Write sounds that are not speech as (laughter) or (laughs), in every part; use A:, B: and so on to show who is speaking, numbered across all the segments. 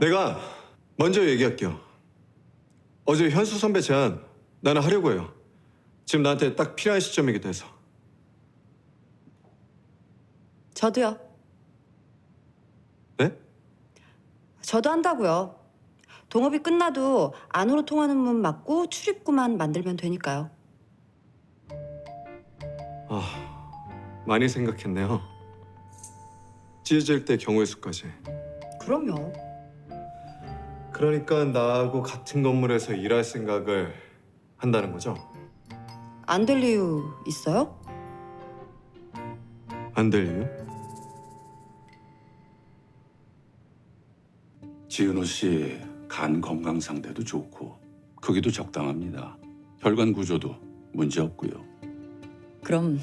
A: 내가 먼저 얘기할게요. 어제 현수 선배 제안 나는 하려고 해요. 지금 나한테 딱 필요한 시점이기도 해서.
B: 저도요.
A: 네?
B: 저도 한다고요. 동업이 끝나도 안으로 통하는 문 막고 출입구만 만들면 되니까요.
A: 아, 많이 생각했네요. 찢어질 때 경우의 수까지.
B: 그럼요.
A: 그러니까 나하고 같은 건물에서 일할 생각을 한다는 거죠?
B: 안 될 이유 있어요?
A: 안 될 이유?
C: 지은호 씨 간 건강 상태도 좋고 크기도 적당합니다. 혈관 구조도 문제 없고요.
D: 그럼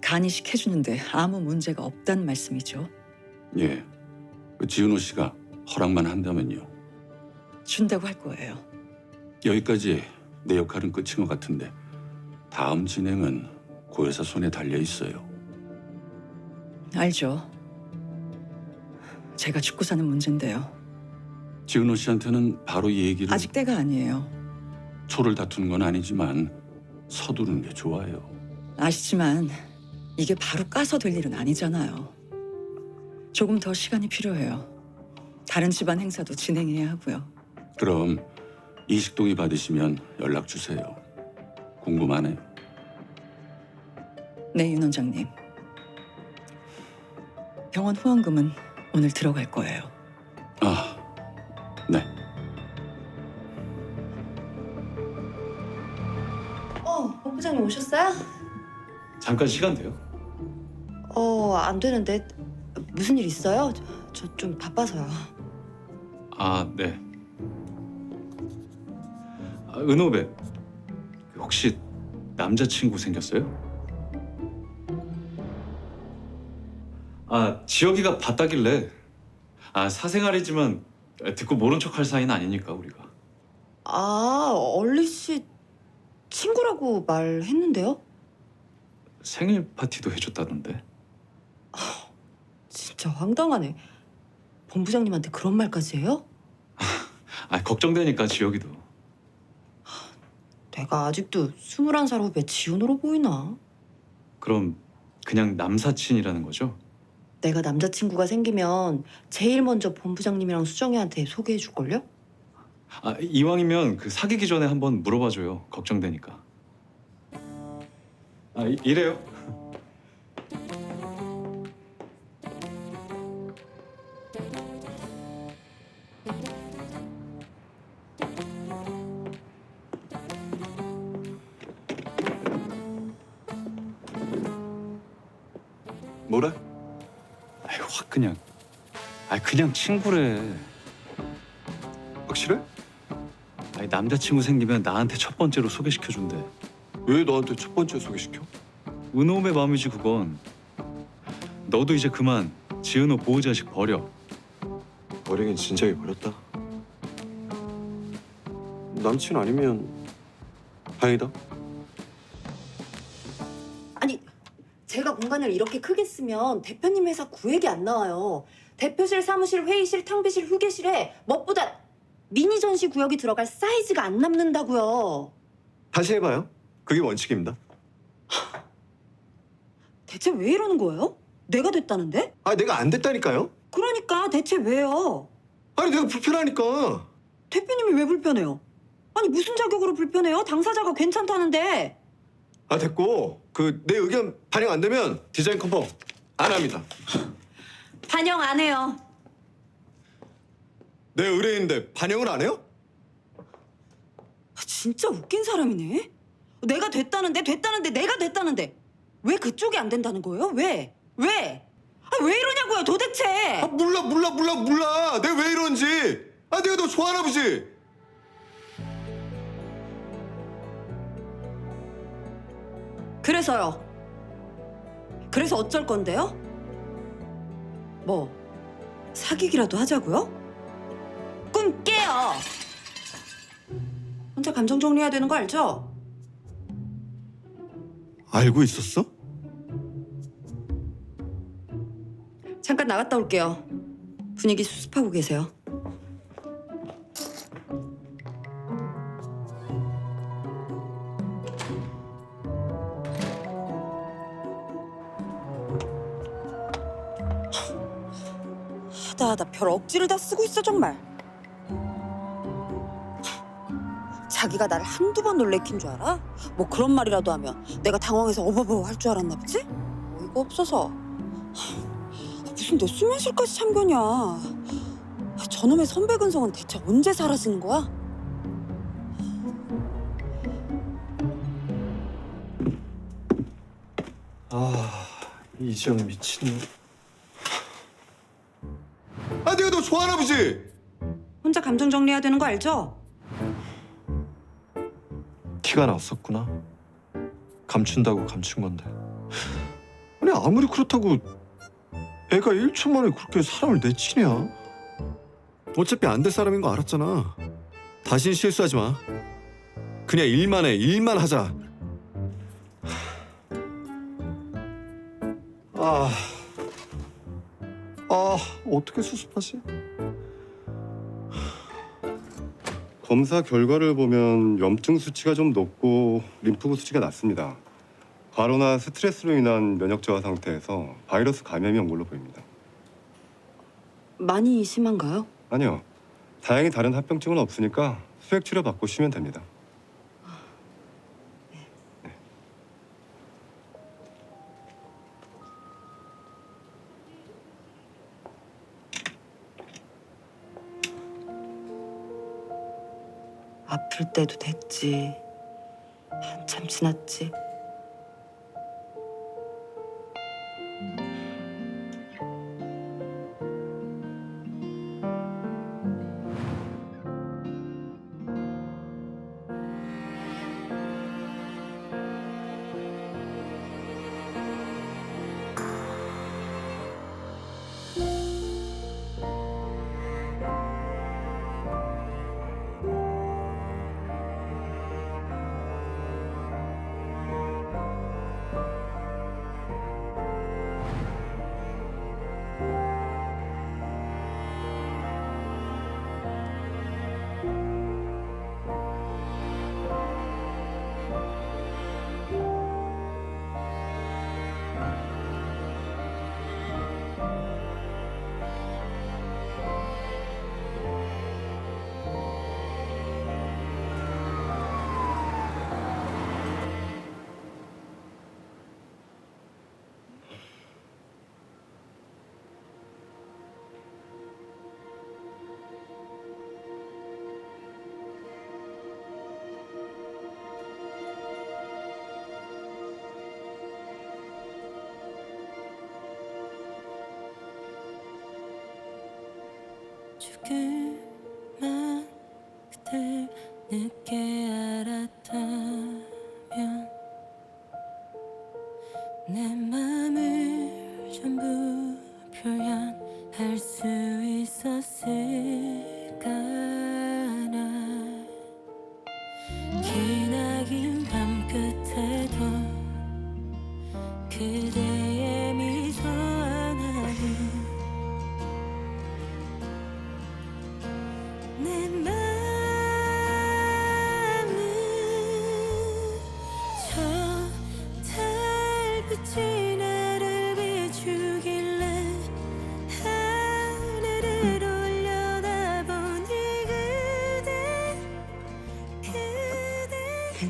D: 간 이식 해주는데 아무 문제가 없다는 말씀이죠.
C: 예, 그 지은호 씨가 허락만 한다면요.
D: 준다고 할 거예요.
C: 여기까지 내 역할은 끝인 것 같은데 다음 진행은 고여사 손에 달려 있어요.
D: 알죠. 제가 죽고 사는 문제인데요.
C: 지은호 씨한테는 바로 이 얘기를
D: 아직 때가 아니에요.
C: 초를 다투는 건 아니지만 서두르는 게 좋아요.
D: 아시지만 이게 바로 까서 될 일은 아니잖아요. 조금 더 시간이 필요해요. 다른 집안 행사도 진행해야 하고요.
C: 그럼 이식동의 받으시면 연락 주세요. 궁금하네요.
D: 네, 윤 원장님. 병원 후원금은 오늘 들어갈 거예요.
C: 아, 네.
B: 어, 본부장님 오셨어요?
E: 잠깐 시간 돼요?
B: 어, 안 되는데 무슨 일 있어요? 저 좀 바빠서요.
E: 아, 네. 아, 은호배, 혹시 남자친구 생겼어요? 아, 지혁이가 봤다길래. 아, 사생활이지만 듣고 모른 척할 사이는 아니니까 우리가.
B: 아, 얼리 씨 친구라고 말했는데요?
E: 생일 파티도 해줬다던데.
B: 진짜 황당하네. 본부장님한테 그런 말까지 해요?
E: 아, 걱정되니까 지혁이도.
B: 내가 아직도 21살 후배 지훈으로 보이나?
E: 그럼 그냥 남사친이라는 거죠?
B: 내가 남자친구가 생기면 제일 먼저 본부장님이랑 수정이한테 소개해 줄걸요?
E: 아, 이왕이면 그 사귀기 전에 한번 물어봐줘요. 걱정되니까. 아, 이, 이래요. 아, 그냥 친구래.
A: 확실해?
E: 아니 남자친구 생기면 나한테 첫 번째로 소개시켜준대.
A: 왜 너한테 첫 번째 소개시켜?
E: 은호의 마음이지 그건. 너도 이제 그만 지은호 보호자식 버려.
A: 어리긴 진작에 버렸다. 남친 아니면 다행이다.
B: 아니, 제가 공간을 이렇게 크게 쓰면 대표님 회사 구획이 안 나와요. 대표실, 사무실, 회의실, 탕비실, 휴게실에 무엇보다 미니 전시 구역이 들어갈 사이즈가 안 남는다고요.
A: 다시 해봐요. 그게 원칙입니다.
B: 대체 왜 이러는 거예요? 내가 됐다는데?
A: 아 내가 안 됐다니까요?
B: 그러니까 대체 왜요?
A: 아니 내가 불편하니까.
B: 대표님이 왜 불편해요? 아니 무슨 자격으로 불편해요? 당사자가 괜찮다는데.
A: 아 됐고 그 내 의견 반영 안 되면 디자인 컨펌 안 합니다.
B: 반영 안 해요.
A: 내 의뢰인데 반영을 안 해요?
B: 아, 진짜 웃긴 사람이네. 내가 됐다는데 됐다는데 내가 됐다는데 왜 그쪽이 안 된다는 거예요? 왜? 왜? 아, 왜 이러냐고요 도대체?
A: 아 몰라 몰라 몰라 몰라. 내가 왜 이러는지. 아 내가 너 좋아하나 보지.
B: 그래서요. 그래서 어쩔 건데요? 뭐 사귀기라도 하자고요? 꿈 깨요. 혼자 감정 정리해야 되는 거 알죠?
A: 알고 있었어?
B: 잠깐 나갔다 올게요. 분위기 수습하고 계세요. 별 억지를 다 쓰고 있어 정말. 자기가 나를 한두 번 놀래킨 줄 알아? 뭐 그런 말이라도 하면 내가 당황해서 어버버 할 줄 알았나 보지? 어이가 없어서. 하, 무슨 내 수면실까지 참견이야. 아, 저놈의 선배 근성은 대체 언제 사라지는 거야?
A: 아 이지영 미친놈. 보지?
B: 혼자 감정 정리해야 되는 거 알죠?
A: 티가 났었구나. 감춘다고 감춘 건데. 아니 아무리 그렇다고 애가 1초 만에 그렇게 사람을 내치냐? 어차피 안 될 사람인 거 알았잖아. 다신 실수하지 마. 그냥 일만 해, 일만 하자. 아, 아 어떻게 수습하지?
F: 검사 결과를 보면 염증 수치가 좀 높고 림프구 수치가 낮습니다. 과로나 스트레스로 인한 면역 저하 상태에서 바이러스 감염이 온 걸로 보입니다.
B: 많이 심한가요?
F: 아니요. 다행히 다른 합병증은 없으니까 수액 치료 받고 쉬면 됩니다.
B: 때도 됐지. 한참 지났지.
G: 조금만 그댈 늦게 알았다면 내 맘을 전부 표현할 수 있었을까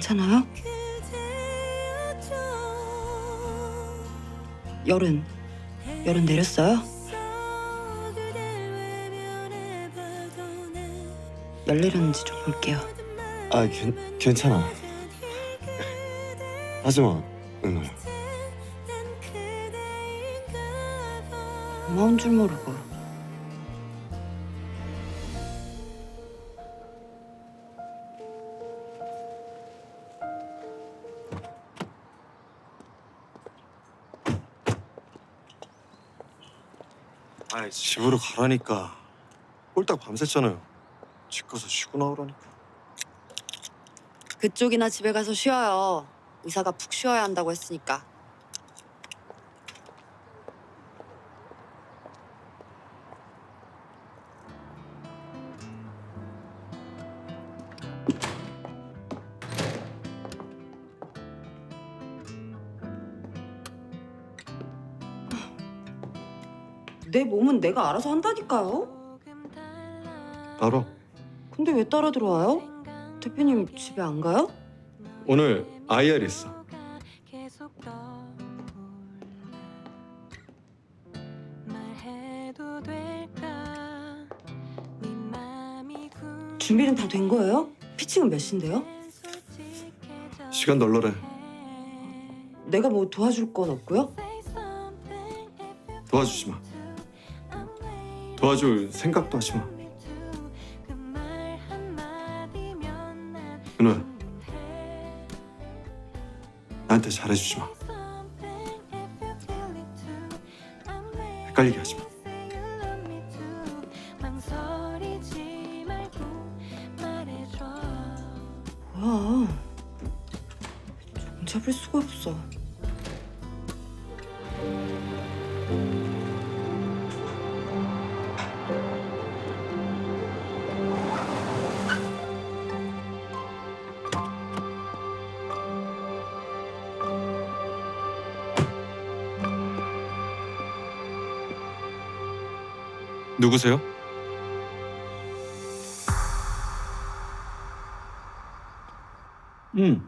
B: 괜찮아요? 열은 열은 내렸어요? 열 내렸는지 좀 볼게요.
A: 아 괜, 괜찮아. 하지마, 은호야.
B: 고마운 줄 모르고.
A: 아 집으로 가라니까. 꼴딱 밤샜잖아요. 집 가서 쉬고 나오라니까.
B: 그쪽이나 집에 가서 쉬어요. 의사가 푹 쉬어야 한다고 했으니까. 내 몸은 내가 알아서 한다니까요.
A: 알아.
B: 근데 왜 따라 들어와요? 대표님 집에 안 가요?
A: 오늘 IR 있어.
B: 준비는 다 된 거예요? 피칭은 몇 시인데요?
A: 시간 널널해.
B: 내가 뭐 도와줄 건 없고요?
A: 도와주지 마. 도와줄 생각도 하지 마. 은호야,
H: 해
A: 나한테 잘해주지 마. 헷갈리게 하지 마.
B: 뭐야? 종 잡을 수가 없어.
E: 누구세요?
I: 음.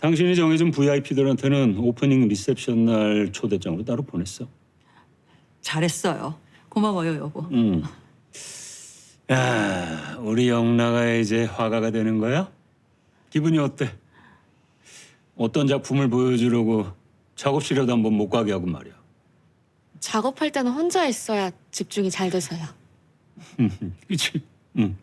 I: 당신이 정해준 VIP들한테는 오프닝 리셉션 날 초대장으로 따로 보냈어.
D: 잘했어요. 고마워요, 여보.
I: 음. 야, 우리 영나가 이제 화가가 되는 거야? 기분이 어때? 어떤 작품을 보여주려고 작업실에도 한번 못 가게 하고 말이야.
J: 작업할 때는 혼자 있어야 집중이 잘 돼서요. (laughs)
I: 그치? 응.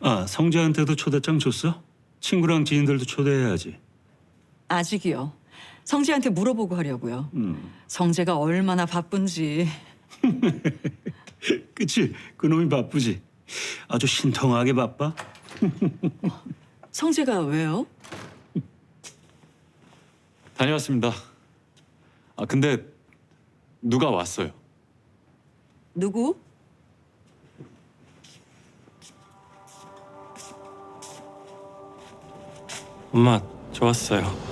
I: 아, 성재한테도 초대장 줬어? 친구랑 지인들도 초대해야지.
D: 아직이요. 성재한테 물어보고 하려고요.
I: 음.
D: 성재가 얼마나 바쁜지. (laughs)
I: 그치? 그놈이 바쁘지? 아주 신통하게 바빠? (laughs)
D: 성재가 왜요?
E: 다녀왔습니다. 아 근데 누가 왔어요?
D: 누구?
K: 엄마, 좋았어요.